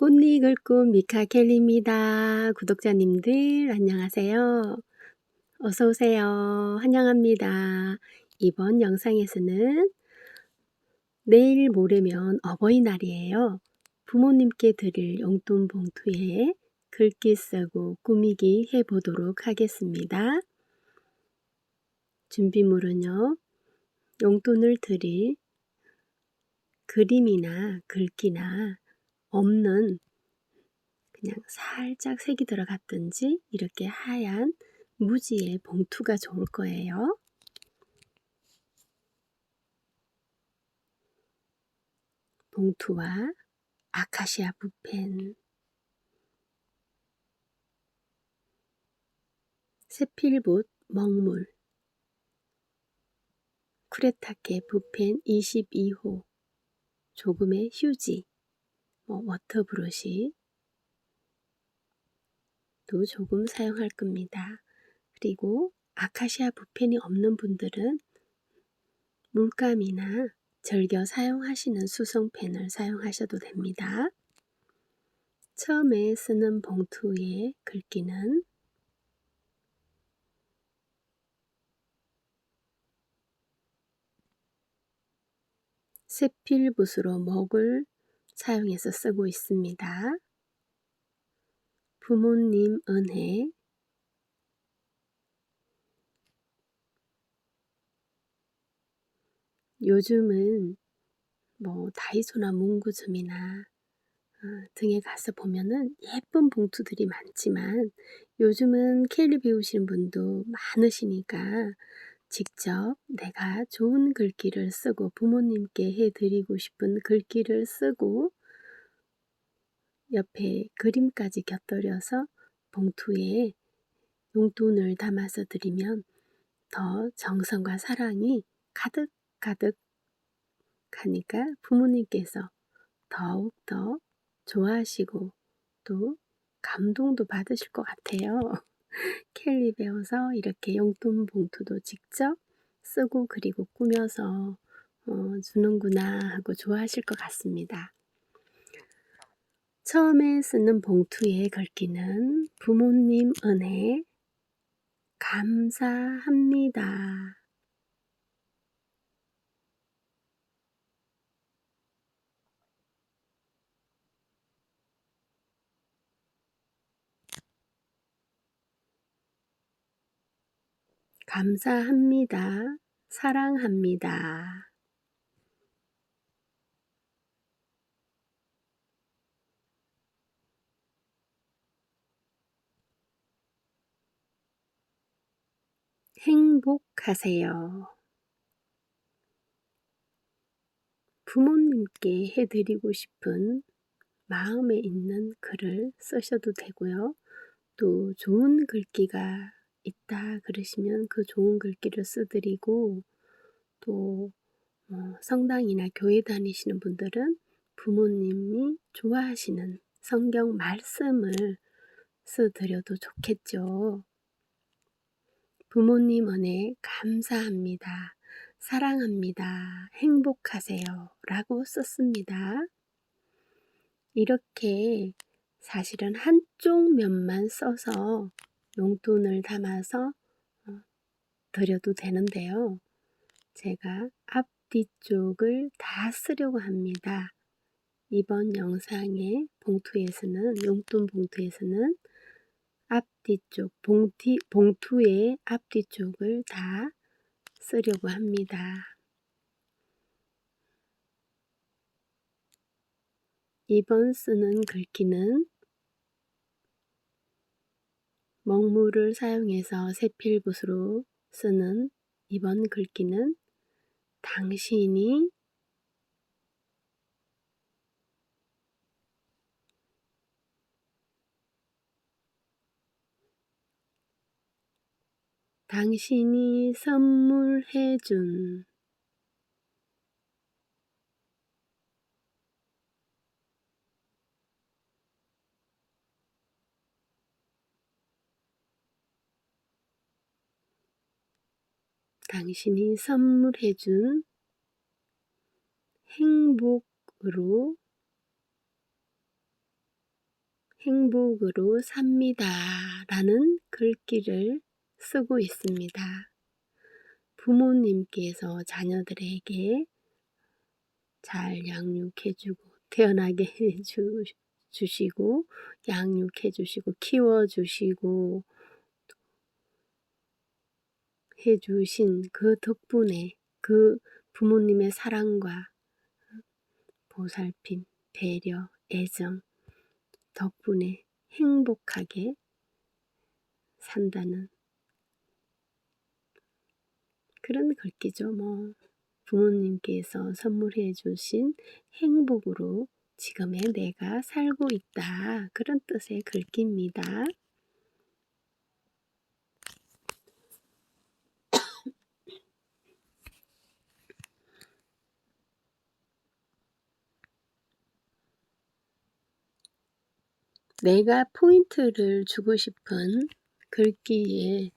꽃잎 글꿈 미카 켈리입니다. 구독자님들 안녕하세요. 어서 오세요. 환영합니다. 이번 영상에서는 내일 모레면 어버이날이에요. 부모님께 드릴 용돈 봉투에 글귀 쓰고 꾸미기 해보도록 하겠습니다. 준비물은요. 용돈을 드릴 그림이나 글귀나 없는 그냥 살짝 색이 들어갔든지 이렇게 하얀 무지의 봉투가 좋을 거예요. 봉투와 아카시아 붓펜. 세필붓 먹물. 쿠레타케 붓펜 22호. 조금의 휴지 뭐 워터 브러쉬 도 조금 사용할 겁니다. 그리고 아카시아 붓펜이 없는 분들은 물감이나 즐겨 사용하시는 수성펜을 사용하셔도 됩니다. 처음에 쓰는 봉투에 글귀는 세필붓으로 먹을 사용해서 쓰고 있습니다. 부모님 은혜 요즘은 뭐 다이소나 문구점이나 어, 등에 가서 보면은 예쁜 봉투들이 많지만 요즘은 케일리 배우시는 분도 많으시니까 직접 내가 좋은 글귀를 쓰고 부모님께 해드리고 싶은 글귀를 쓰고 옆에 그림까지 곁들여서 봉투에 용돈을 담아서 드리면 더 정성과 사랑이 가득 가득 가니까 부모님께서 더욱더 좋아하시고 또 감동도 받으실 것 같아요. 켈리 배워서 이렇게 용돈 봉투도 직접 쓰고 그리고 꾸며서 어, 주는구나 하고 좋아하실 것 같습니다. 처음에 쓰는 봉투에 걸기는 부모님 은혜 감사합니다. 감사합니다. 사랑합니다. 행복하세요. 부모님께 해드리고 싶은 마음에 있는 글을 쓰셔도 되고요. 또 좋은 글귀가 있다 그러시면 그 좋은 글귀를 써드리고 또 어, 성당이나 교회 다니시는 분들은 부모님이 좋아하시는 성경 말씀을 써드려도 좋겠죠. 부모님 은혜 감사합니다. 사랑합니다. 행복하세요. 라고 썼습니다. 이렇게 사실은 한쪽 면만 써서 용돈을 담아서 어, 드려도 되는데요. 제가 앞뒤쪽을 다 쓰려고 합니다. 이번 영상의 봉투에서는 용돈 봉투에서는 앞뒤쪽 봉티, 봉투의 앞뒤쪽을 다 쓰려고 합니다. 이번 쓰는 글귀는 먹물을 사용해서 세필붓으로 쓰는 이번 글귀는 당신이 당신이 선물해준 당신이 선물해준 행복으로 행복으로 삽니다. 라는 글귀를 쓰고 있습니다. 부모님께서 자녀들에게 잘 양육해주고 태어나게 해주, 주시고 양육해주시고 키워주시고 해 주신 그 덕분에 그 부모님의 사랑과 보살핌, 배려, 애정 덕분에 행복하게 산다는 그런 글귀죠. 뭐 부모님께서 선물해 주신 행복으로 지금의 내가 살고 있다. 그런 뜻의 글귀입니다. 내가 포인트를 주고 싶은 글귀에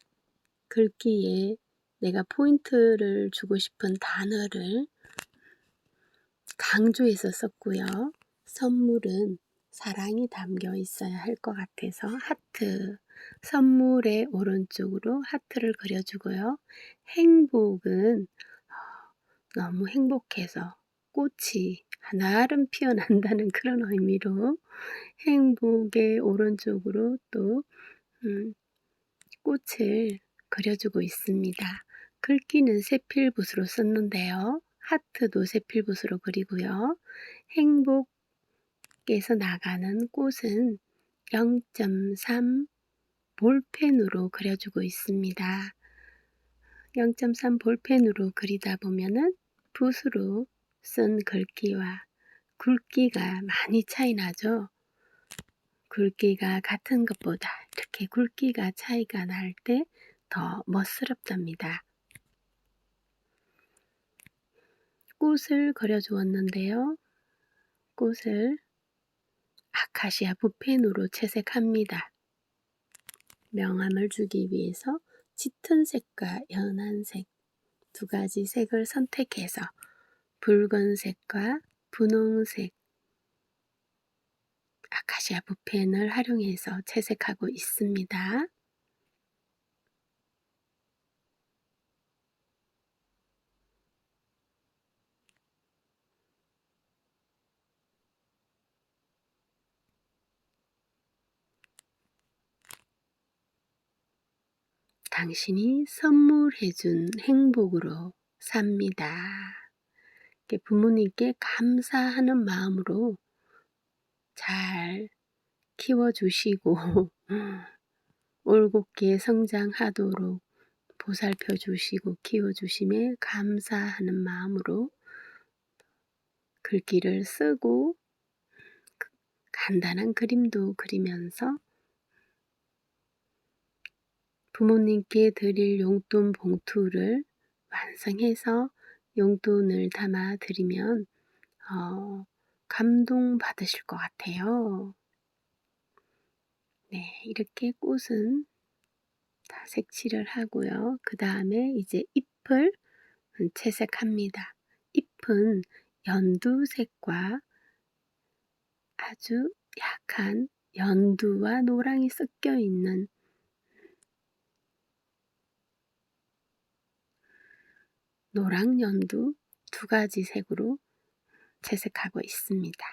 글귀에 내가 포인트를 주고 싶은 단어를 강조해서 썼고요. 선물은 사랑이 담겨 있어야 할 것 같아서 하트 선물의 오른쪽으로 하트를 그려주고요. 행복은 어, 너무 행복해서 꽃이 하나름 피어난다는 그런 의미로 행복의 오른쪽으로 또 음, 꽃을 그려주고 있습니다. 글귀는 세필붓으로 썼는데요. 하트도 세필붓으로 그리고요. 행복에서 나가는 꽃은 0.3 볼펜으로 그려주고 있습니다. 0.3 볼펜으로 그리다 보면은 붓으로 쓴 글귀와 굵기가 많이 차이 나죠. 굵기가 같은 것보다 이렇게 굵기가 차이가 날 때 더 멋스럽답니다. 꽃을 그려주었는데요. 꽃을 아카시아 붓펜으로 채색합니다. 명암을 주기 위해서 짙은 색과 연한 색 두 가지 색을 선택해서 붉은색과 분홍색 아카시아 붓펜을 활용해서 채색하고 있습니다. 당신이 선물해준 행복으로 삽니다. 부모님께 감사하는 마음으로 잘 키워주시고 올곧게 성장하도록 보살펴 주시고 키워주심에 감사하는 마음으로 글귀를 쓰고 간단한 그림도 그리면서 부모님께 드릴 용돈 봉투를 완성해서 용돈을 담아 드리면 어, 감동 받으실 것 같아요. 네, 이렇게 꽃은 다 색칠을 하고요. 그 다음에 이제 잎을 채색합니다. 잎은 연두색과 아주 약한 연두와 노랑이 섞여 있는 노랑 연두 두 가지 색으로 채색하고 있습니다.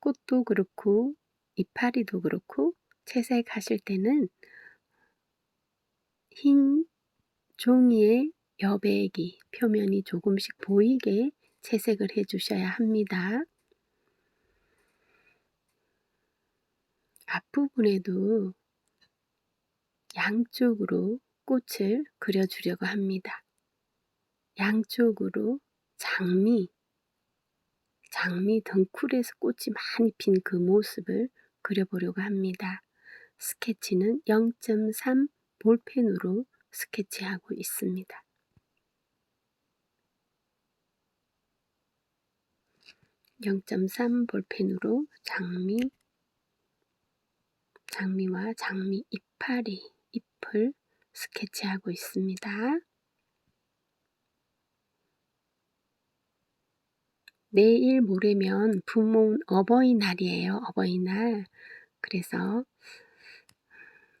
꽃도 그렇고 이파리도 그렇고 채색하실 때는 흰 종이의 여백이 표면이 조금씩 보이게 채색을 해 주셔야 합니다. 앞부분에도 양쪽으로 꽃을 그려주려고 합니다. 양쪽으로 장미, 장미 덩쿨에서 꽃이 많이 핀 그 모습을 그려보려고 합니다. 스케치는 0.3 볼펜으로 스케치하고 있습니다. (0.3) 볼펜으로 장미 장미와 장미 이파리 잎을 스케치하고 있습니다. 내일 모레면 부모 어버이날이에요. 어버이날. 그래서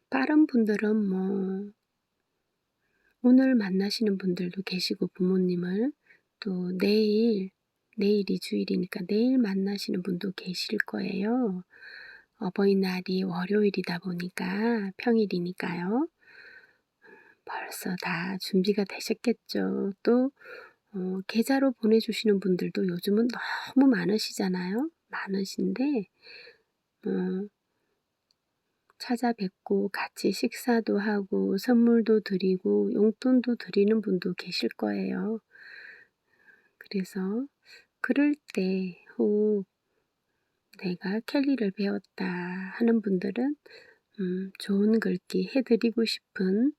빠른 분들은 뭐 오늘 만나시는 분들도 계시고 부모님을 또 내일 내일이 주일이니까 내일 만나시는 분도 계실 거예요. 어버이날이 월요일이다 보니까 평일이니까요. 벌써 다 준비가 되셨겠죠. 또 어, 계좌로 보내주시는 분들도 요즘은 너무 많으시잖아요. 많으신데 어, 찾아뵙고 같이 식사도 하고 선물도 드리고 용돈도 드리는 분도 계실 거예요. 그래서 그럴 때 혹 내가 캘리를 배웠다 하는 분들은 음, 좋은 글귀 해드리고 싶은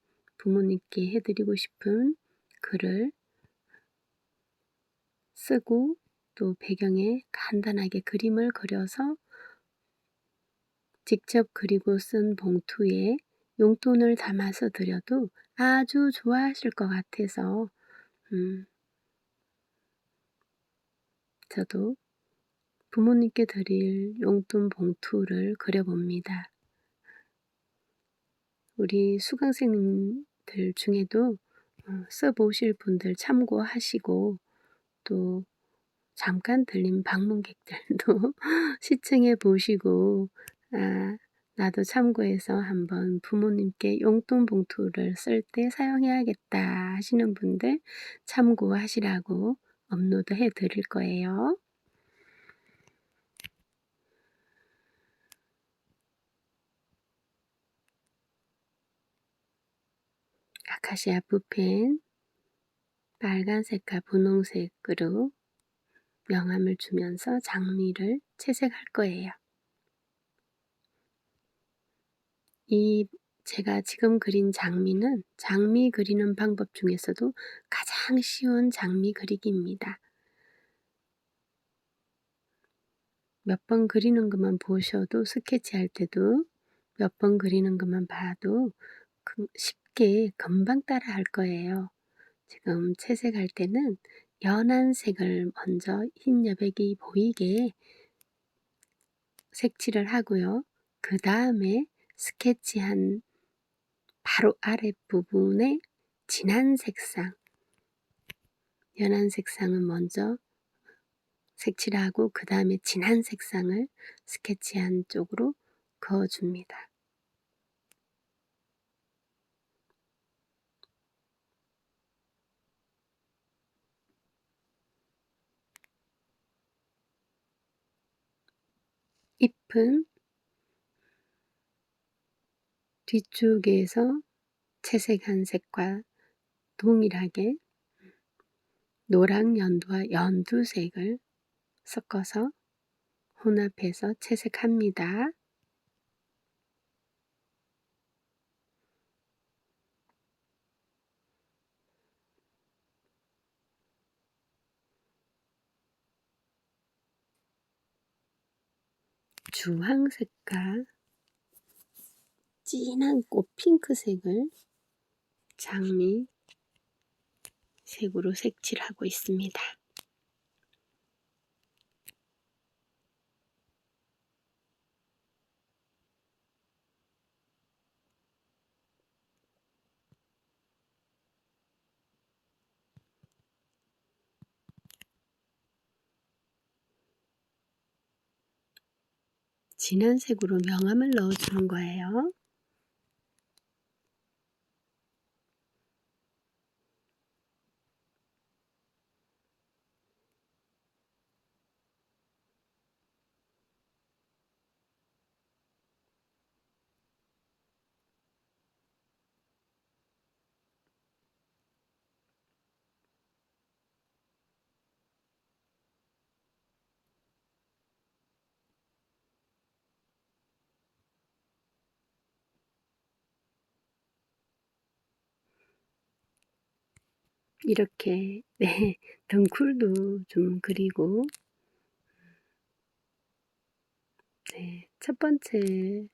부모님께 해드리고 싶은 글을 쓰고 또 배경에 간단하게 그림을 그려서 직접 그리고 쓴 봉투에 용돈을 담아서 드려도 아주 좋아하실 것 같아서 음, 저도 부모님께 드릴 용돈 봉투를 그려봅니다. 우리 수강생님 들 중에도 어, 써보실 분들 참고하시고 또 잠깐 들린 방문객들도 시청해 보시고 아, 나도 참고해서 한번 부모님께 용돈 봉투를 쓸 때 사용해야겠다 하시는 분들 참고하시라고 업로드 해 드릴 거예요. 아카시아 붓펜 빨간색과 분홍색으로 명암을 주면서 장미를 채색할 거예요. 이 제가 지금 그린 장미는 장미 그리는 방법 중에서도 가장 쉬운 장미 그리기입니다. 몇 번 그리는 것만 보셔도 스케치할 때도 몇 번 그리는 것만 봐도 그 쉽게 금방 따라 할 거예요. 지금 채색할 때는 연한 색을 먼저 흰 여백이 보이게 색칠을 하고요. 그 다음에 스케치한 바로 아랫부분에 진한 색상, 연한 색상은 먼저 색칠하고 그 다음에 진한 색상을 스케치한 쪽으로 그어줍니다. 잎은 뒤쪽에서 채색 한 색과 동일하게 노랑 연두와 연두색을 섞어서 혼합해서 채색합니다. 주황색과 진한 꽃 핑크색을 장미 색으로 색칠하고 있습니다. 진한 색으로 명암을 넣어주는 거예요. 이렇게 네 등쿨도 좀 그리고 네, 첫 번째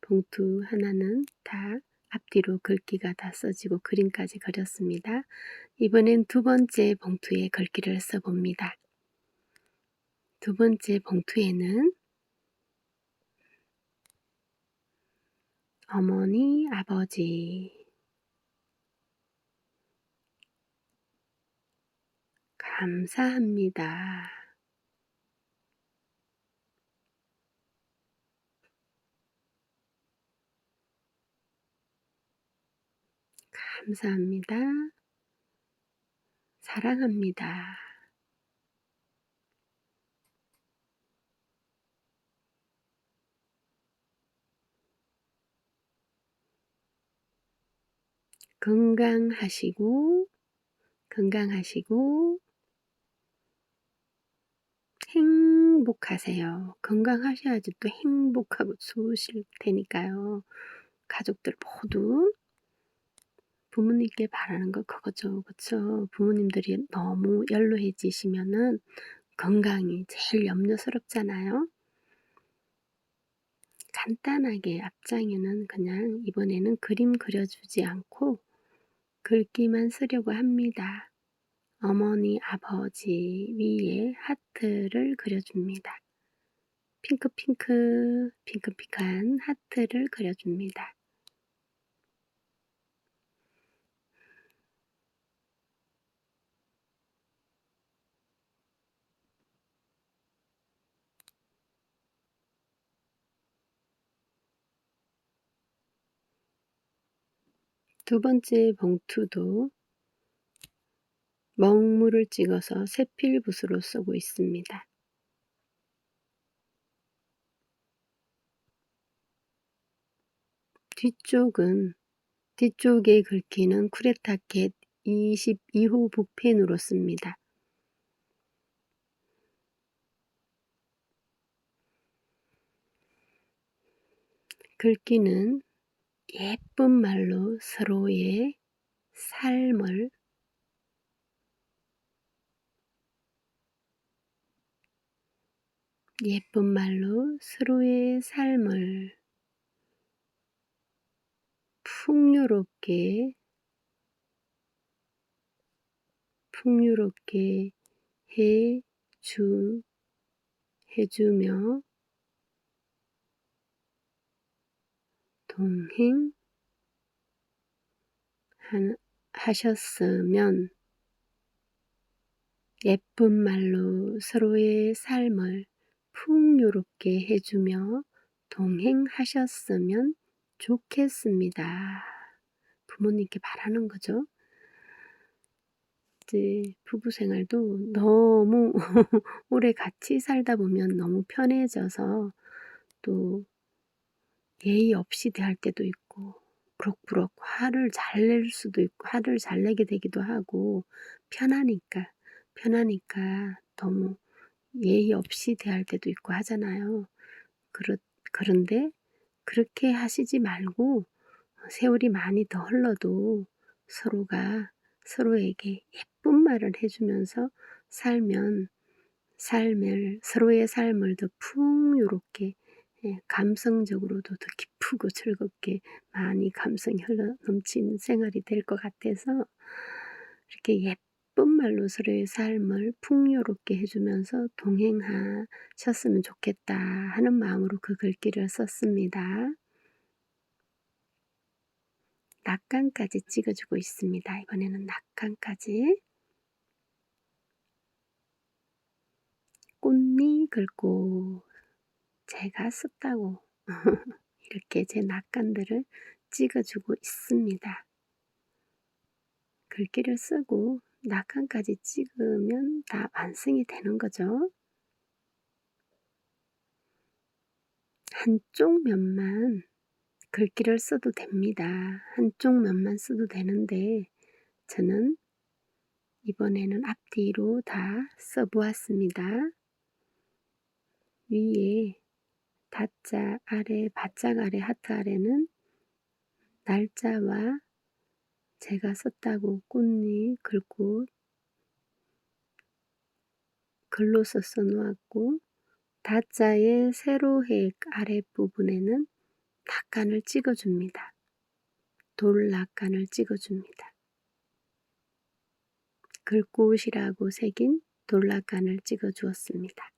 봉투 하나는 다 앞뒤로 글귀가 다 써지고 그림까지 그렸습니다. 이번엔 두 번째 봉투에 글귀를 써봅니다. 두 번째 봉투에는 어머니, 아버지, 감사합니다. 감사합니다. 사랑합니다. 건강하시고, 건강하시고, 행복하세요. 건강하셔야지 또 행복하고 좋으실 테니까요. 가족들 모두 부모님께 바라는 거 그거죠. 그쵸? 부모님들이 너무 연로해지시면은 건강이 제일 염려스럽잖아요. 간단하게 앞장에는 그냥 이번에는 그림 그려주지 않고 글귀만 쓰려고 합니다. 어머니, 아버지 위에 하트를 그려줍니다. 핑크핑크, 핑크핑크한 하트를 그려줍니다. 두 번째 봉투도 먹물을 찍어서 세필붓으로 쓰고 있습니다. 뒤쪽은 뒤쪽에 긁히는 쿠레타켓 22호 붓펜으로 씁니다. 긁기는 예쁜 말로 서로의 삶을 예쁜 말로 서로의 삶을 풍요롭게 풍요롭게 해주 해주며 동행 하셨으면 예쁜 말로 서로의 삶을 풍요롭게 해주며 동행하셨으면 좋겠습니다. 부모님께 바라는 거죠. 이제 부부 생활도 너무 오래 같이 살다 보면 너무 편해져서 또 예의 없이 대할 때도 있고 부럭부럭 화를 잘 낼 수도 있고 화를 잘 내게 되기도 하고 편하니까 편하니까 너무 예의 없이 대할 때도 있고 하잖아요. 그렇, 그런데 그렇게 하시지 말고 세월이 많이 더 흘러도 서로가 서로에게 예쁜 말을 해주면서 살면 삶을 서로의 삶을 더 풍요롭게 예, 감성적으로도 더 기쁘고 즐겁게 많이 감성이 흘러 넘치는 생활이 될 것 같아서 이렇게 예쁜 말로 서로의 삶을 풍요롭게 해주면서 동행하셨으면 좋겠다 하는 마음으로 그 글귀를 썼습니다. 낙관까지 찍어주고 있습니다. 이번에는 낙관까지 꽃잎 긁고 제가 썼다고 이렇게 제 낙관들을 찍어주고 있습니다. 글귀를 쓰고 낙관까지 찍으면 다 완성이 되는 거죠. 한쪽 면만 글귀를 써도 됩니다. 한쪽 면만 써도 되는데 저는 이번에는 앞뒤로 다 써보았습니다. 위에 다자 아래, 바짝 아래, 하트 아래는 날짜와 제가 썼다고 꽃잎, 글꽃, 글로 써서 놓았고 다자의 세로핵 아랫부분에는 낙간을 찍어줍니다. 돌낙간을 찍어줍니다. 글꽃이라고 새긴 돌낙간을 찍어주었습니다.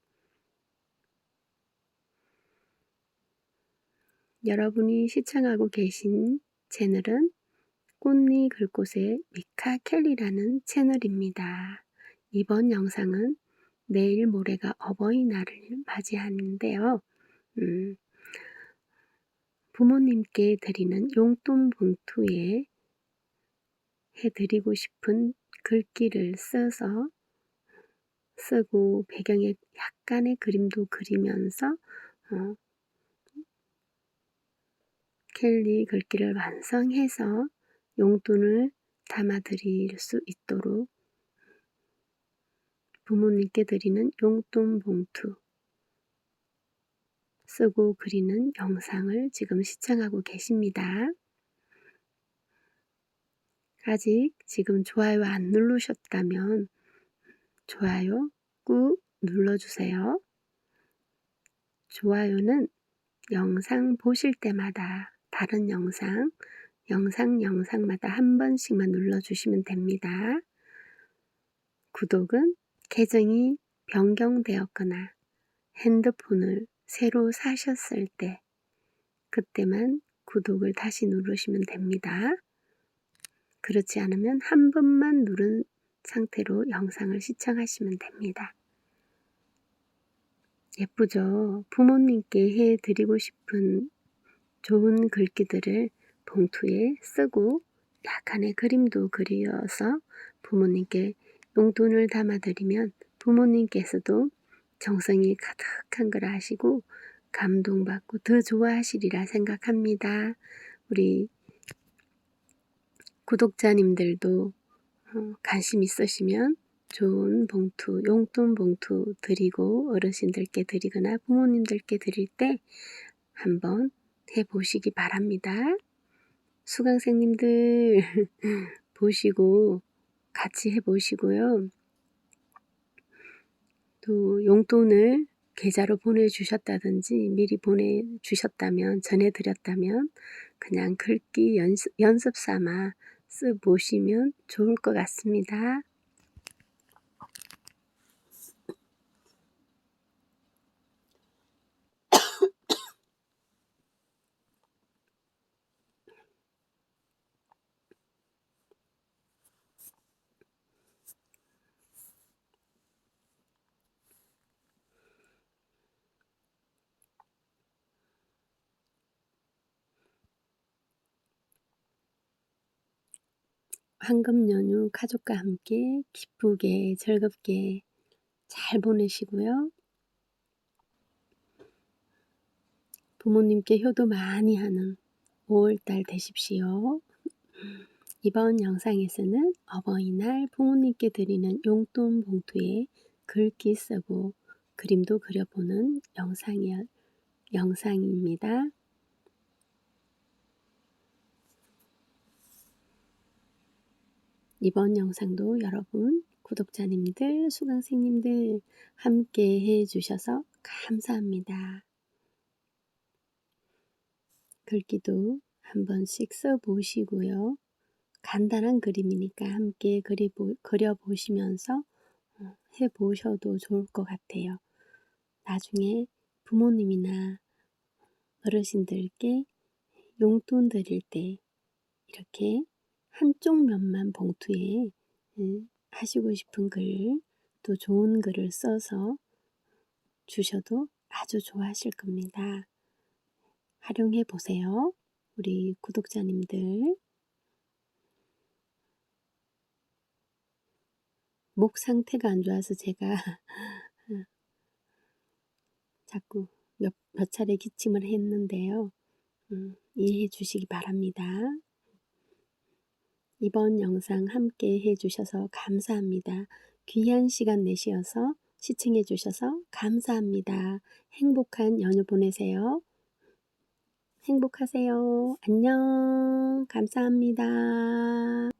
여러분이 시청하고 계신 채널은 꽃니 글꽃의 미카 켈리라는 채널입니다. 이번 영상은 내일 모레가 어버이날을 맞이하는데요. 음, 부모님께 드리는 용돈 봉투에 해드리고 싶은 글귀를 써서 쓰고 배경에 약간의 그림도 그리면서 어, 켈리 글귀를 완성해서 용돈을 담아 드릴 수 있도록 부모님께 드리는 용돈 봉투 쓰고 그리는 영상을 지금 시청하고 계십니다. 아직 지금 좋아요 안 누르셨다면 좋아요 꾹 눌러주세요. 좋아요는 영상 보실 때마다 다른 영상, 영상 영상마다 한 번씩만 눌러주시면 됩니다. 구독은 계정이 변경되었거나 핸드폰을 새로 사셨을 때 그때만 구독을 다시 누르시면 됩니다. 그렇지 않으면 한 번만 누른 상태로 영상을 시청하시면 됩니다. 예쁘죠? 부모님께 해드리고 싶은 좋은 글귀들을 봉투에 쓰고 약간의 그림도 그리어서 부모님께 용돈을 담아드리면 부모님께서도 정성이 가득한 걸 아시고 감동받고 더 좋아하시리라 생각합니다. 우리 구독자님들도 어, 관심 있으시면 좋은 봉투, 용돈 봉투 드리고 어르신들께 드리거나 부모님들께 드릴 때 한번 해보시기 바랍니다. 수강생님들 보시고 같이 해보시고요. 또 용돈을 계좌로 보내주셨다든지 미리 보내주셨다면 전해드렸다면 그냥 글귀 연습, 연습 삼아 쓰보시면 좋을 것 같습니다. 황금 연휴 가족과 함께 기쁘게 즐겁게 잘 보내시고요. 부모님께 효도 많이 하는 5월달 되십시오. 이번 영상에서는 어버이날 부모님께 드리는 용돈 봉투에 글귀 쓰고 그림도 그려보는 영상이, 영상입니다. 이번 영상도 여러분 구독자님들, 수강생님들 함께 해주셔서 감사합니다. 글귀도 한 번씩 써보시고요. 간단한 그림이니까 함께 그리보, 그려보시면서 어, 해보셔도 좋을 것 같아요. 나중에 부모님이나 어르신들께 용돈 드릴 때 이렇게 한쪽 면만 봉투에 음, 하시고 싶은 글, 또 좋은 글을 써서 주셔도 아주 좋아하실 겁니다. 활용해 보세요. 우리 구독자님들. 목 상태가 안 좋아서 제가 자꾸 몇, 몇 차례 기침을 했는데요. 음, 이해해 주시기 바랍니다. 이번 영상 함께 해주셔서 감사합니다. 귀한 시간 내시어서 시청해 주셔서 감사합니다. 행복한 연휴 보내세요. 행복하세요. 안녕. 감사합니다.